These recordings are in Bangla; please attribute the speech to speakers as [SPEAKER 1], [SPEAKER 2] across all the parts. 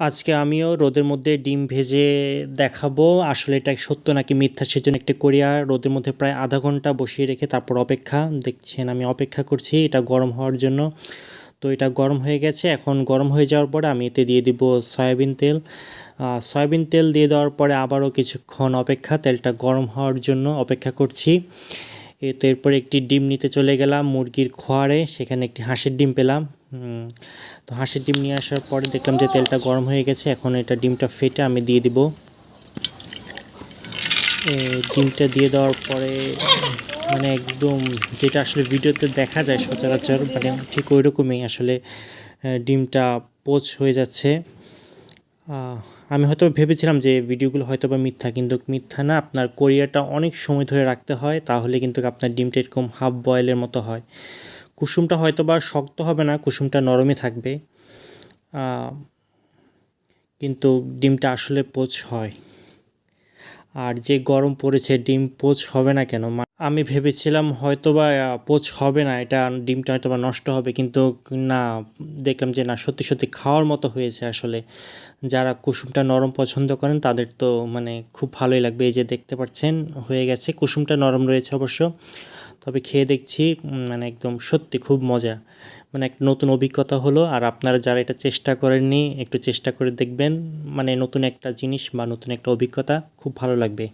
[SPEAKER 1] আজকে আমিও রোদের মধ্যে ডিম ভেজে দেখাবো। আসলে এটা সত্য নাকি মিথ্যা সেজন্য একটি কোরিয়া রোদের মধ্যে প্রায় আধা ঘণ্টা বসিয়ে রেখে তারপর অপেক্ষা। দেখছেন আমি অপেক্ষা করছি, এটা গরম হওয়ার জন্য। তো এটা গরম হয়ে গেছে, এখন গরম হয়ে যাওয়ার পরে আমি এতে দিয়ে দিব সয়াবিন তেল। সয়াবিন তেল দিয়ে দেওয়ার পরে আবারও কিছুক্ষণ অপেক্ষা, তেলটা গরম হওয়ার জন্য অপেক্ষা করছি। এ, তো এরপরে একটি ডিম নিতে চলে গেলাম মুরগির খোয়ারে, সেখানে একটি হাঁসের ডিম পেলাম। তো হাঁসের ডিম নিয়ে আসার পরে দেখলাম যে তেলটা গরম হয়ে গেছে, এখন এটা ডিমটা ফেটে আমি দিয়ে দিব। ডিমটা দিয়ে দেওয়ার পরে মানে একদম যেটা আসলে ভিডিওতে দেখা যায় সচরাচর মানে ঠিক ওই রকমই আসলে ডিমটা পোচ হয়ে যাচ্ছে। আমি হয়তো ভেবেছিলাম যে ভিডিওগুলো হয়তো বা মিথ্যা, কিন্তু মিথ্যা না, আপনার কোরিয়াটা অনেক সময় ধরে রাখতে হয়, তাহলে কিন্তু আপনার ডিমটা এরকম হাফ বয়েলের মতো হয়। কুসুমটা হয়তো বা শক্ত হবে না, কুসুমটা নরমই থাকবে। কিন্তু ডিমটা আসলে পোচ হয়। আর যে গরম পড়েছে, ডিম পোচ হবে না কেন? আমি ভেবেছিলাম হয়তো বা পোচ হবে না, এটা ডিমটা হয়তো বা নষ্ট হবে, কিন্তু না, দেখলাম যে না, সত্যি সত্যি খাওয়ার মতো হয়েছে আসলে। যারা কুসুমটা নরম পছন্দ করেন, তাদের তো মানে খুব ভালোই লাগবে। এই যে দেখতে পাচ্ছেন, হয়ে গেছে। কুসুমটা নরম রয়েছে অবশ্য। তবে খেয়ে দেখছি মানে একদম সত্যি খুব মজা। মানে একটা নতুন অভিজ্ঞতা হলো, আর আপনারা যারা এটা চেষ্টা করেননি, একটু চেষ্টা করে দেখবেন মানে নতুন একটা জিনিস বা নতুন একটা অভিজ্ঞতা, খুব ভালো লাগবে।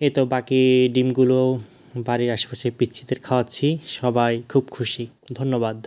[SPEAKER 1] এ তো বাকি ডিমগুলো বাড়ির আশেপাশে পিচ্ছিদের খাওয়াচ্ছি, সবাই খুব খুশি। ধন্যবাদ।